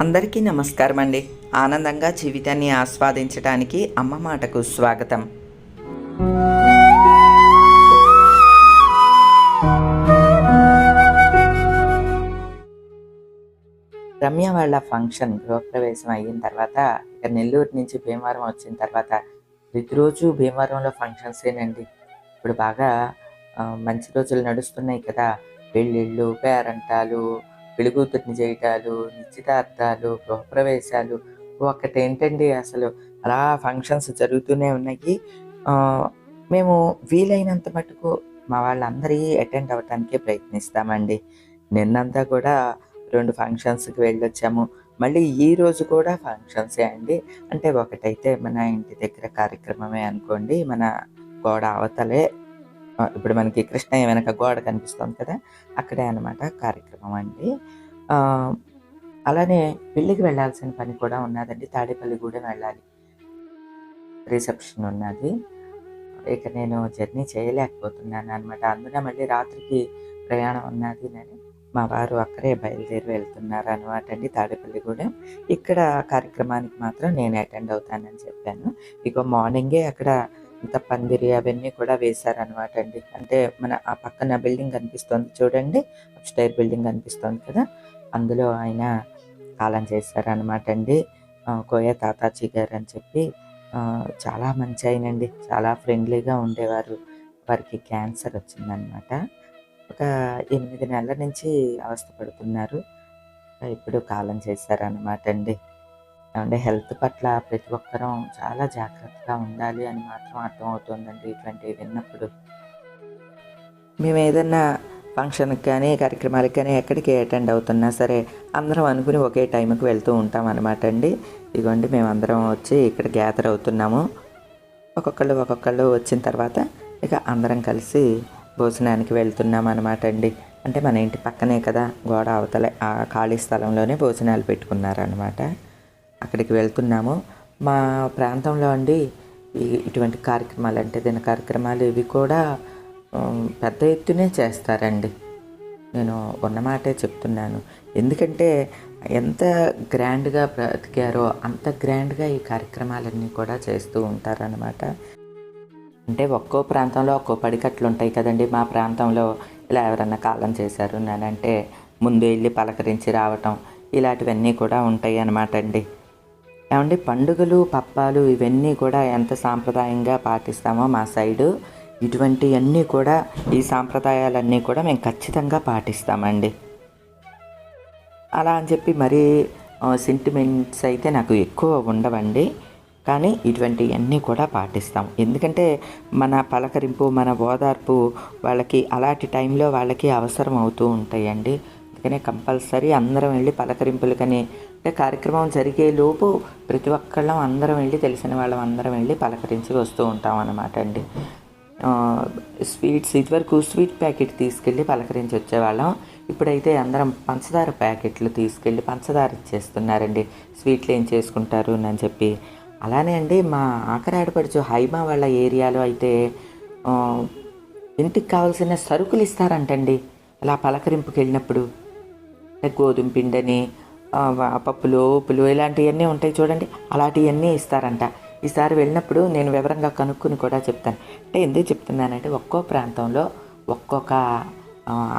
అందరికీ నమస్కారం అండి ఆనందంగా జీవితాన్ని ఆస్వాదించడానికి అమ్మ మాటకు స్వాగతం. రమ్య వాళ్ళ ఫంక్షన్ గృహప్రవేశం అయిన తర్వాత ఇక నెల్లూరు నుంచి భీమవరం వచ్చిన తర్వాత ప్రతిరోజు భీమవరంలో ఫంక్షన్సేనండి ఇప్పుడు బాగా మంచి రోజులు నడుస్తున్నాయి కదా. పెళ్ళిళ్ళు పేరంటాలు పెళ్ళికూతుర్ని చేయటాలు నిశ్చితార్థాలు గృహప్రవేశాలు. ఒకటేంటండి అసలు? అలా ఫంక్షన్స్ జరుగుతూనే ఉన్నాయి. మేము వీలైనంత మటుకు మా వాళ్ళందరి అటెండ్ అవ్వటానికే ప్రయత్నిస్తామండి. నిన్నంతా కూడా రెండు ఫంక్షన్స్కి వెళ్ళొచ్చాము. మళ్ళీ ఈ రోజు కూడా ఫంక్షన్సే అండి. అంటే ఒకటైతే మన ఇంటి దగ్గర కార్యక్రమమే అనుకోండి. మన గోడ అవతలే ఇప్పుడు మనకి కృష్ణయ్య వెనక గోడ కనిపిస్తుంది కదా అక్కడే అన్నమాట కార్యక్రమం అండి. అలానే పెళ్ళికి వెళ్ళాల్సిన పని కూడా ఉన్నదండి తాడేపల్లి కూడా వెళ్ళాలి. రిసెప్షన్ ఉన్నది. ఇక నేను జర్నీ చేయలేకపోతున్నాను అనమాట అందున మళ్ళీ రాత్రికి ప్రయాణం ఉన్నది అని మా వారు అక్కడే బయలుదేరి వెళ్తున్నారు అనమాట అండి తాడేపల్లిగూడెం ఇక్కడ కార్యక్రమానికి మాత్రం నేను అటెండ్ అవుతానని చెప్పాను. ఇక మార్నింగే అక్కడ ఇంత పందిరి అవన్నీ కూడా వేశారనమాట అండి. అంటే మన ఆ పక్కన బిల్డింగ్ కనిపిస్తోంది చూడండి. అప్స్టైర్ బిల్డింగ్ కనిపిస్తోంది కదా. అందులో ఆయన కాలం చేశారనమాట అండి. కోయ తాతాజీ గారు అని చెప్పి చాలా మంచి ఆయనండి. చాలా ఫ్రెండ్లీగా ఉండేవారు. వారికి క్యాన్సర్ వచ్చిందనమాట ఒక ఎనిమిది నెలల నుంచి అవస్థపడుతున్నారు. ఇప్పుడు కాలం చేశారనమాట అండి. అంటే హెల్త్ పట్ల ప్రతి ఒక్కరూ చాలా జాగ్రత్తగా ఉండాలి అని మాత్రం అర్థమవుతుందండి ఇటువంటివి విన్నప్పుడు. మేము ఏదన్నా ఫంక్షన్కి కానీ కార్యక్రమాలకు కానీ ఎక్కడికి అటెండ్ అవుతున్నా సరే అందరం అనుకుని ఒకే టైంకి వెళ్తూ ఉంటాం అనమాట అండి. ఇదిగోండి మేము అందరం వచ్చి ఇక్కడ గ్యాదర్ అవుతున్నాము. ఒక్కొక్కళ్ళు ఒక్కొక్కళ్ళు వచ్చిన తర్వాత ఇక అందరం కలిసి భోజనానికి వెళ్తున్నాం అనమాట అండి. అంటే మన ఇంటి పక్కనే కదా గోడ అవతలే ఆ ఖాళీ స్థలంలోనే భోజనాలు పెట్టుకున్నారనమాట అక్కడికి వెళ్తున్నాము. మా ప్రాంతంలో అండి ఈ- ఇటువంటి కార్యక్రమాలు అంటే దిన కార్యక్రమాలు ఇవి కూడా పెద్ద ఎత్తునే చేస్తారండి. నేను ఉన్నమాటే చెప్తున్నాను. ఎందుకంటే ఎంత గ్రాండ్గా బ్రతికారో అంత గ్రాండ్గా ఈ కార్యక్రమాలన్నీ కూడా చేస్తూ ఉంటారనమాట అంటే ఒక్కో ప్రాంతంలో ఒక్కో పడికట్లు ఉంటాయి కదండి. మా ప్రాంతంలో ఇలా ఎవరన్నా కాలం చేశారు నేనంటే ముందు వెళ్ళి పలకరించి రావటం ఇలాంటివన్నీ కూడా ఉంటాయి అన్నమాట అండి. ఏమండి పండుగలు పప్పాలు ఇవన్నీ కూడా ఎంత సాంప్రదాయంగా పాటిస్తామో మా సైడు ఇటువంటివన్నీ కూడా ఈ సాంప్రదాయాలన్నీ కూడా మేము ఖచ్చితంగా పాటిస్తామండి. అలా అని చెప్పి మరీ సెంటిమెంట్స్ అయితే నాకు ఎక్కువ ఉండవండి. కానీ ఇటువంటివన్నీ కూడా పాటిస్తాం. ఎందుకంటే మన పలకరింపు మన ఓదార్పు వాళ్ళకి అలాంటి టైంలో వాళ్ళకి అవసరం అవుతూ ఉంటాయండి. అందుకనే కంపల్సరీ అందరం వెళ్ళి పలకరింపులకని. అంటే కార్యక్రమం జరిగే లోపు ప్రతి ఒక్కళ్ళం అందరం వెళ్ళి తెలిసిన వాళ్ళం అందరం వెళ్ళి పలకరించి వస్తూ ఉంటాం అన్నమాట అండి. స్వీట్స్ ఇదివరకు స్వీట్ ప్యాకెట్ తీసుకెళ్ళి పలకరించి వచ్చేవాళ్ళం. ఇప్పుడైతే అందరం పంచదార ప్యాకెట్లు తీసుకెళ్ళి పంచదార ఇచ్చేస్తున్నారండి. స్వీట్లు ఏం చేసుకుంటారు అని చెప్పి. అలానే అండి మా ఆకరాడపడుచు హైమా వాళ్ళ ఏరియాలో అయితే ఇంటికి కావాల్సిన సరుకులు ఇస్తారంటండి. అలా పలకరింపుకి వెళ్ళినప్పుడు గోధుమ పిండిని పప్పులు ఉప్పులు ఇలాంటివన్నీ ఉంటాయి చూడండి. అలాంటివన్నీ ఇస్తారంట. ఈసారి వెళ్ళినప్పుడు నేను వివరంగా కనుక్కుని కూడా చెప్తాను. అంటే ఎందుకు చెప్తున్నానంటే ఒక్కో ప్రాంతంలో ఒక్కొక్క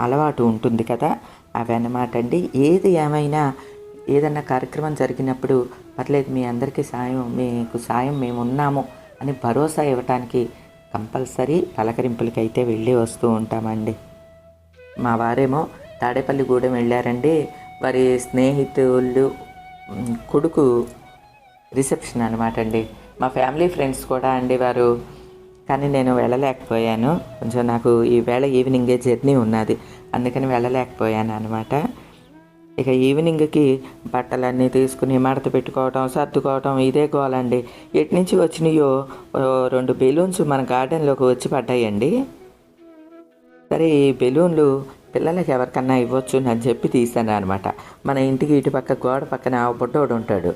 అలవాటు ఉంటుంది కదా. అవి అన్నమాట అండి. ఏది ఏమైనా ఏదన్నా కార్యక్రమం జరిగినప్పుడు పర్లేదు మీ అందరికీ సాయం మీకు సాయం మేము ఉన్నాము అని భరోసా ఇవ్వటానికి కంపల్సరీ పలకరింపులకైతే అయితే వెళ్ళి వస్తూ ఉంటామండి. మా వారేమో తాడేపల్లిగూడెం వెళ్ళారండి. వారి స్నేహితులు కొడుకు రిసెప్షన్ అనమాట అండి. మా ఫ్యామిలీ ఫ్రెండ్స్ కూడా అండి వారు. కానీ నేను వెళ్ళలేకపోయాను. కొంచెం నాకు ఈ వేళ ఈవినింగే జర్నీ ఉన్నది. అందుకని వెళ్ళలేకపోయాను అనమాట ఇక ఈవినింగ్కి బట్టలన్నీ తీసుకుని మడత పెట్టుకోవటం సర్దుకోవటం ఇదే గోలండి ఎటు నుంచి వచ్చినాయో రెండు బెలూన్స్ మన గార్డెన్లోకి వచ్చి పడ్డాయండి. సరే ఈ బెలూన్లు పిల్లలకి ఎవరికన్నా ఇవ్వచ్చు అని చెప్పి తీశాను అనమాట మన ఇంటికి ఇటు పక్క గోడ పక్కన ఆ బుడ్డోడు ఉంటాడు.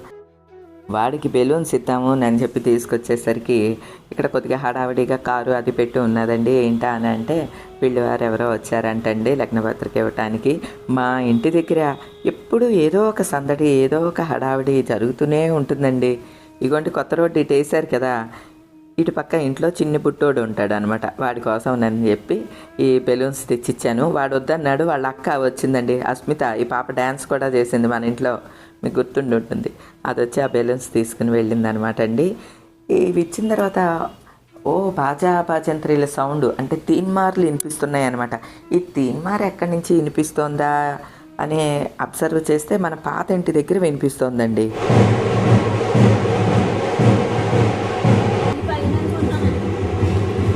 వాడికి బెలూన్స్ ఇద్దాము అని చెప్పి తీసుకొచ్చేసరికి ఇక్కడ కొద్దిగా హడావిడిగా కారు అది పెట్టి ఉన్నదండి. ఏంటా అని అంటే పిల్లివారు ఎవరో వచ్చారంటండి లగ్నపత్రిక ఇవ్వటానికి. మా ఇంటి దగ్గర ఎప్పుడు ఏదో ఒక సందడి ఏదో ఒక హడావిడి జరుగుతూనే ఉంటుందండి. ఇగోండి కొత్త రోడ్డు ఇటు వేశారు కదా ఇటు పక్క ఇంట్లో చిన్ని పుట్టోడు ఉంటాడు అనమాట వాడి కోసం నేను చెప్పి ఈ బెలూన్స్ తెచ్చిచ్చాను. వాడు వద్దన్నాడు వాళ్ళ అక్క వచ్చిందండి. అస్మిత ఈ పాప డ్యాన్స్ కూడా చేసింది మన ఇంట్లో. మీకు గుర్తుండి ఉంటుంది అది వచ్చి ఆ బెలూన్స్ తీసుకుని వెళ్ళింది అనమాట అండి. ఇవి ఇచ్చిన తర్వాత ఓ బాజా బాజంత్రీల సౌండ్. అంటే తీన్మార్లు వినిపిస్తున్నాయి అనమాట ఈ తీన్మార్ ఎక్కడి నుంచి వినిపిస్తోందా అని అబ్జర్వ్ చేస్తే మన పాత ఇంటి దగ్గర వినిపిస్తోందండి.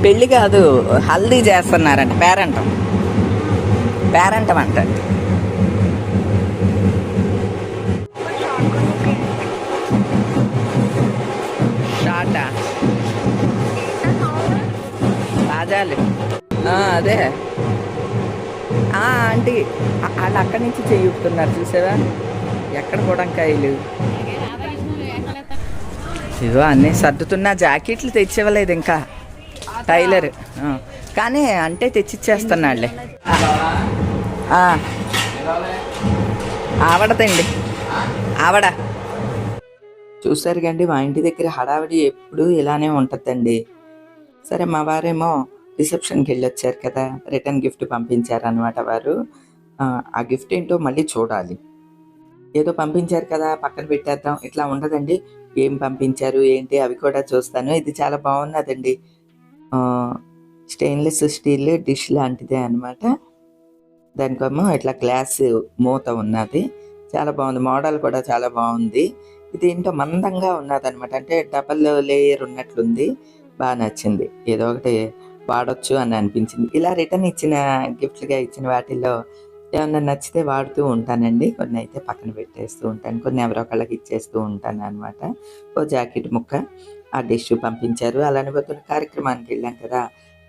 పెళ్ళి కాదు హల్దీ చేస్తున్నారంట పేరంటం. పేరంటం అంట. షార్టా బాజాలు అదే. ఆంటీ వాళ్ళు అక్కడి నుంచి చేయుతున్నారు చూసారా ఎక్కడ బుడంకాయలు? ఇదిగో అన్నీ సర్దుతున్నా జాకెట్లు తెచ్చివ్వలేదు ఇంకా. టైలర్. కానీ అంటే తెచ్చిచ్చేస్తున్నాడులే ఆవడదండి ఆవడతండి. ఆవడ. చూసారు కండి మా ఇంటి దగ్గర హడావిడి ఎప్పుడు ఇలానే ఉంటుందండి. సరే మా వారేమో రిసెప్షన్కి వెళ్ళొచ్చారు కదా రిటర్న్ గిఫ్ట్ పంపించారనమాట వారు. ఆ, ఆ గిఫ్ట్ ఏంటో మళ్ళీ చూడాలి. ఏదో పంపించారు కదా పక్కన పెట్టేద్దాం ఇట్లా ఉండదండి. ఏం పంపించారు ఏంటి అవి కూడా చూస్తాను. ఇది చాలా బాగున్నదండి. స్టెయిన్లెస్ స్టీల్ డిష్ లాంటిదే అనమాట దానికేమో ఇట్లా గ్లాస్ మూత ఉన్నది. చాలా బాగుంది. మోడల్ కూడా చాలా బాగుంది. ఇది ఏంటో మందంగా ఉన్నది అనమాట అంటే డబల్ లేయర్ ఉన్నట్లుంది. బాగా నచ్చింది. ఏదో ఒకటి వాడొచ్చు అని అనిపించింది. ఇలా రిటర్న్ ఇచ్చిన గిఫ్ట్లుగా ఇచ్చిన వాటిల్లో ఏమన్నా నచ్చితే వాడుతూ ఉంటానండి. కొన్ని అయితే పక్కన పెట్టేస్తూ ఉంటాను. కొన్ని ఎవరో ఒకళ్ళకి ఇచ్చేస్తూ ఉంటాను అనమాట ఓ జాకెట్ ముక్క. ఆ డిష్ పంపించారు. అలానే పొద్దున్న కార్యక్రమానికి వెళ్ళాం కదా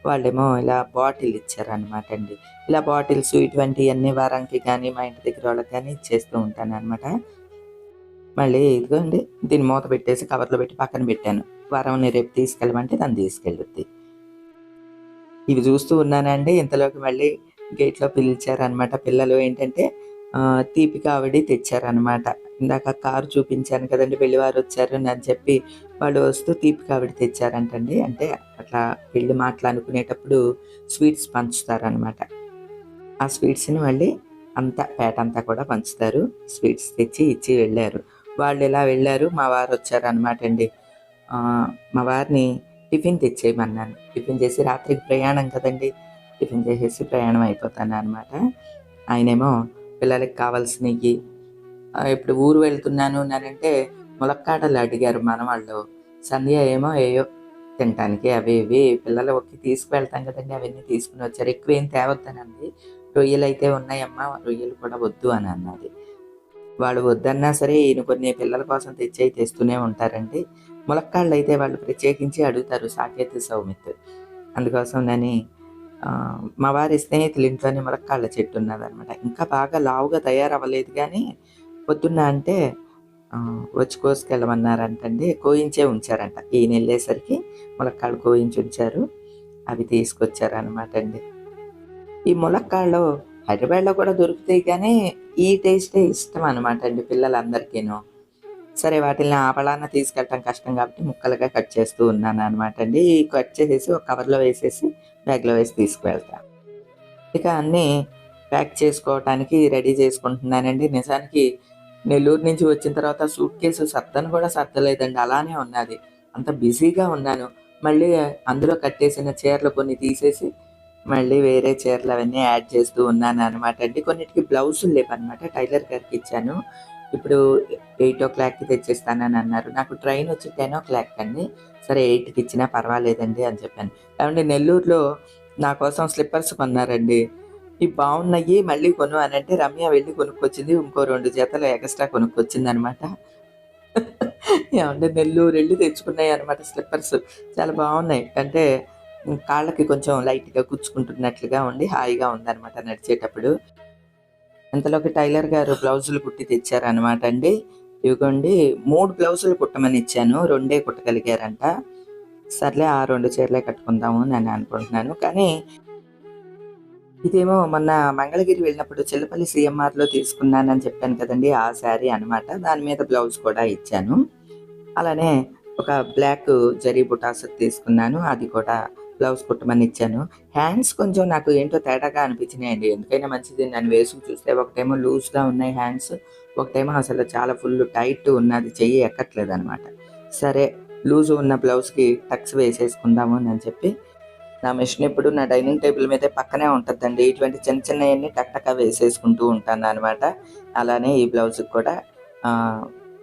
వాళ్ళేమో ఇలా బాటిల్ ఇచ్చారు అనమాట అండి. ఇలా బాటిల్స్ ఇటువంటివన్నీ వారానికి కానీ మా ఇంటి దగ్గర వాళ్ళకి కానీ ఇచ్చేస్తూ ఉంటాను అనమాట మళ్ళీ ఇదిగోండి దీన్ని మూత పెట్టేసి కవర్లో పెట్టి పక్కన పెట్టాను. వారం రేపు తీసుకెళ్ళమంటే దాన్ని తీసుకెళ్ళుద్ది. ఇవి చూస్తూ ఉన్నానండి. ఇంతలోకి మళ్ళీ గేట్లో పిలిచారనమాట పిల్లలు ఏంటంటే ఆ, తీపి కావడి తెచ్చారనమాట ఇందాక కారు చూపించాను కదండి వెళ్ళివారు వచ్చారు అని చెప్పి వాళ్ళు వస్తూ తీపి కావిడి తెచ్చారంటండి. అంటే అట్లా వెళ్ళి మాట్లాడుకునేటప్పుడు స్వీట్స్ పంచుతారనమాట ఆ స్వీట్స్ని మళ్ళీ అంతా పేట అంతా కూడా పంచుతారు. స్వీట్స్ తెచ్చి ఇచ్చి వెళ్ళారు. వాళ్ళు ఇలా వెళ్ళారు? మా వారు వచ్చారు అనమాట అండి మా వారిని టిఫిన్ తెచ్చేయమన్నాను. టిఫిన్ చేసి రాత్రికి ప్రయాణం కదండి. టిఫిన్ చేసేసి ప్రయాణం అయిపోతాను అనమాట ఆయనేమో పిల్లలకి కావాల్సినవి ఇప్పుడు ఊరు వెళ్తున్నాను అంటే ములక్కాడలు అడిగారు మనవాళ్ళు. సంధ్య ఏమో ఏయో తినటానికి అవి ఇవి పిల్లలు ఒక్కి తీసుకువెళ్తాం కదండి అవన్నీ తీసుకుని వచ్చారు. ఎక్కువ ఏం తేవద్దనండి రొయ్యలు అయితే ఉన్నాయమ్మా రొయ్యలు కూడా వద్దు అని అన్నది. వాళ్ళు వద్దన్నా సరే ఈయన కొన్ని పిల్లల కోసం తెచ్చి తెస్తూనే ఉంటారండి. ములక్కాళ్ళు అయితే వాళ్ళు ప్రత్యేకించి అడుగుతారు సాకేత్ సౌమిత్. అందుకోసం నేను మా వారి స్నేహితులు ఇంట్లోనే ములక్కాళ్ళ చెట్టు ఉన్నదనమాట. ఇంకా బాగా లావుగా తయారవ్వలేదు కానీ పొద్దున్న అంటే వచ్చి కోసుకెళ్ళమన్నారంటండి. కోయించే ఉంచారంట. ఈయన వెళ్ళేసరికి ములక్కాళ్ళు కోయించి ఉంచారు. అవి తీసుకొచ్చారు అనమాట అండి ఈ ములక్కాళ్ళు హైదరాబాద్లో కూడా దొరుకుతాయి కానీ ఈ టేస్టే ఇష్టం అనమాట అండి పిల్లలందరికీను. సరే వాటిని ఆపలాన తీసుకెళ్ళటం కష్టం కాబట్టి ముక్కలుగా కట్ చేస్తూ ఉన్నాను అనమాట అండి ఈ కట్ చేసేసి ఒక కవర్లో వేసేసి బ్యాగ్లో వేసి తీసుకువెళ్తాను ఇక అన్నీ ప్యాక్ చేసుకోవటానికి రెడీ చేసుకుంటున్నానండి. నిజానికి నెల్లూరు నుంచి వచ్చిన తర్వాత సూట్ కేసు సర్దను కూడా సర్దలేదండి. అలానే ఉన్నది. అంత బిజీగా ఉన్నాను. మళ్ళీ అందులో కట్టేసిన చీరలు కొన్ని తీసేసి మళ్ళీ వేరే చీరలు అవన్నీ యాడ్ చేస్తూ ఉన్నాను అనమాట అండి. కొన్నిటికి బ్లౌజులు లేవన్నమాట. టైలర్ గారికి ఇచ్చాను. ఇప్పుడు ఎయిట్ ఓ క్లాక్కి తెచ్చేస్తానని అన్నారు. నాకు ట్రైన్ వచ్చి టెన్ ఓ క్లాక్ అండి. సరే ఎయిట్కి ఇచ్చినా పర్వాలేదండి అని చెప్పాను. కాబట్టి నెల్లూరులో నా కోసం స్లిప్పర్స్ కొన్నారండి. ఇవి బాగున్నాయి మళ్ళీ కొను అని అంటే రమ్య వెళ్ళి కొనుక్కొచ్చింది ఇంకో రెండు జతలు ఎక్స్ట్రా కొనుక్కొచ్చింది అనమాట ఏమంటే నెల్లూరు వెళ్ళి తెచ్చుకున్నాయి అనమాట స్లిప్పర్స్. చాలా బాగున్నాయి అంటే కాళ్ళకి కొంచెం లైట్గా గుచ్చుకుంటున్నట్లుగా ఉండి హాయిగా ఉందన్నమాట నడిచేటప్పుడు. అంతలోకి టైలర్ గారు బ్లౌజులు కుట్టి తెచ్చారనమాట అండి. ఇవిగోండి మూడు బ్లౌజులు కుట్టమని ఇచ్చాను రెండే కుట్టగలిగారంట. సర్లే ఆ రెండు చీరలే కట్టుకుందాము అని నేను అనుకుంటున్నాను. కానీ ఇదేమో మొన్న మంగళగిరి వెళ్ళినప్పుడు చిల్లపల్లి సిఎంఆర్లో తీసుకున్నానని చెప్పాను కదండి ఆ శారీ అన్నమాట. దాని మీద బ్లౌజ్ కూడా ఇచ్చాను. అలానే ఒక బ్లాక్ జరీ బుటాస్ తీసుకున్నాను అది కూడా బ్లౌజ్ కుట్టమని ఇచ్చాను. హ్యాండ్స్ కొంచెం నాకు ఏంటో తేడాగా అనిపించినాయండి ఎందుకైనా మంచిది. నన్ను వేసుకు చూస్తే ఒకటేమో లూజ్గా ఉన్నాయి హ్యాండ్స్ ఒకటేమో అసలు చాలా ఫుల్ టైట్ ఉన్నది చెయ్యి ఎక్కట్లేదు అనమాట సరే లూజ్ ఉన్న బ్లౌజ్కి టక్స్ వేసేసుకుందాము అని చెప్పి నా మిషన్ ఇప్పుడు నా డైనింగ్ టేబుల్ మీదే పక్కనే ఉంటుందండి. ఇటువంటి చిన్న చిన్నవన్నీ టక్ వేసేసుకుంటూ ఉంటాను అనమాట అలానే ఈ బ్లౌజ్కి కూడా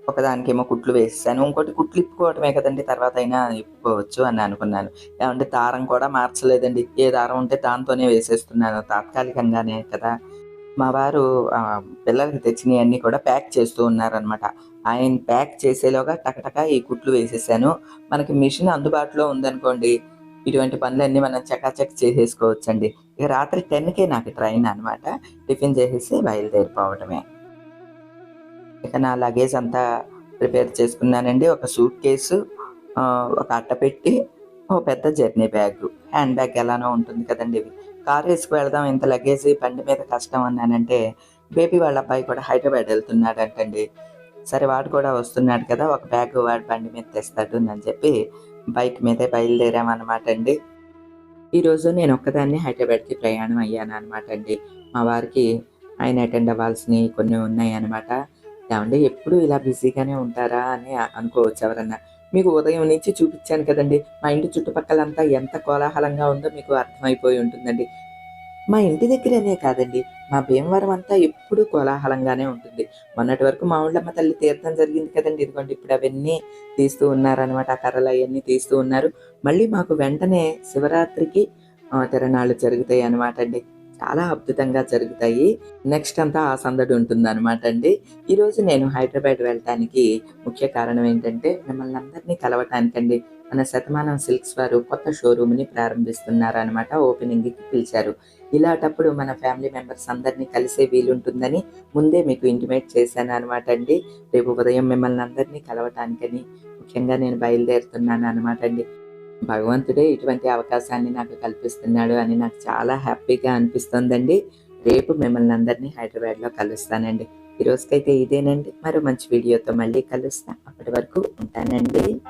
ఒకదానికేమో కుట్లు వేసేసాను. ఇంకోటి కుట్లు ఇప్పుకోవటమే కదండి తర్వాత అయినా ఇప్పుకోవచ్చు అని అనుకున్నాను. ఏమంటే దారం కూడా మార్చలేదండి. ఏ దారం ఉంటే దాంతోనే వేసేస్తున్నాను తాత్కాలికంగానే కదా. మా వారు పిల్లలకి తెచ్చినవన్నీ కూడా ప్యాక్ చేస్తూ ఉన్నారనమాట ఆయన ప్యాక్ చేసేలోగా టకటక ఈ కుట్లు వేసేసాను. మనకి మిషన్ అందుబాటులో ఉందనుకోండి ఇటువంటి పనులన్నీ మనం చకాచక్ చేసేసుకోవచ్చండి. ఇక రాత్రి టెన్కే నాకు ట్రైన్ అనమాట టిఫిన్ చేసేసి బయలుదేరిపోవటమే. ఇక నా లగేజ్ అంతా ప్రిపేర్ చేసుకున్నానండి. ఒక సూట్ కేసు ఒక అట్టపెట్టి ఓ పెద్ద జర్నీ బ్యాగ్. హ్యాండ్ బ్యాగ్ ఎలానో ఉంటుంది కదండి ఇవి కార్ వేసుకు వెళ్దాం ఇంత లగేజ్ బండి మీద కష్టం అన్నానంటే బేబీ వాళ్ళ అబ్బాయి కూడా హైదరాబాద్ వెళ్తున్నాడు అంటండి సరే వాడు కూడా వస్తున్నాడు కదా ఒక బ్యాగ్ వాడు బండి మీద తెస్తాడు అని చెప్పి బైక్ మీదే బయలుదేరామన్నమాట అండి ఈరోజు నేను ఒక్కదాన్ని హైదరాబాద్కి ప్రయాణం అయ్యాను అనమాట అండి మా వారికి ఆయన అటెండ్ అవ్వాల్సినవి కొన్ని ఉన్నాయి అనమాట ఏమంటే ఎప్పుడు ఇలా బిజీగానే ఉంటారా అని అనుకోవచ్చు ఎవరన్నా. మీకు ఉదయం నుంచి చూపించాను కదండి. మా ఇంటి చుట్టుపక్కలంతా ఎంత కోలాహలంగా ఉందో మీకు అర్థమైపోయి ఉంటుందండి. మా ఇంటి దగ్గరనే కాదండి. మా భీమవరం అంతా ఎప్పుడూ కోలాహలంగానే ఉంటుంది. మొన్నటి వరకు మా ఊళ్ళమ్మ తల్లి తీర్థం జరిగింది కదండి. ఇదిగోండి ఇప్పుడు అవన్నీ తీస్తూ ఉన్నారనమాట ఆ కర్రలు అవన్నీ తీస్తూ ఉన్నారు. మళ్ళీ మాకు వెంటనే శివరాత్రికి తిరణాలు జరుగుతాయి అనమాట అండి. చాలా అద్భుతంగా జరుగుతాయి. నెక్స్ట్ అంతా ఆ సందడి ఉంటుంది అనమాట అండి. ఈరోజు నేను హైదరాబాద్ వెళ్ళటానికి ముఖ్య కారణం ఏంటంటే మిమ్మల్ని అందరినీ కలవటానికండి. మన శతమానం సిల్క్స్ వారు కొత్త షోరూమ్ని ప్రారంభిస్తున్నారు అనమాట ఓపెనింగ్కి పిలిచారు. ఇలాంటప్పుడు మన ఫ్యామిలీ మెంబర్స్ అందరినీ కలిసే వీలుంటుందని ముందే మీకు ఇంటిమేట్ చేశాను అనమాట అండి. రేపు ఉదయం మిమ్మల్ని అందరినీ కలవటానికని ముఖ్యంగా నేను బయలుదేరుతున్నాను అనమాట అండి. భగవంతుడే ఇటువంటి అవకాశాన్ని నాకు కల్పిస్తున్నాడు అని నాకు చాలా హ్యాపీగా అనిపిస్తుందండి. రేపు మిమ్మల్ని అందరినీ హైదరాబాద్లో కలుస్తానండి. ఈ రోజుకైతే ఇదేనండి. మరో మంచి వీడియోతో మళ్ళీ కలుస్తాను అప్పటి వరకు ఉంటానండి.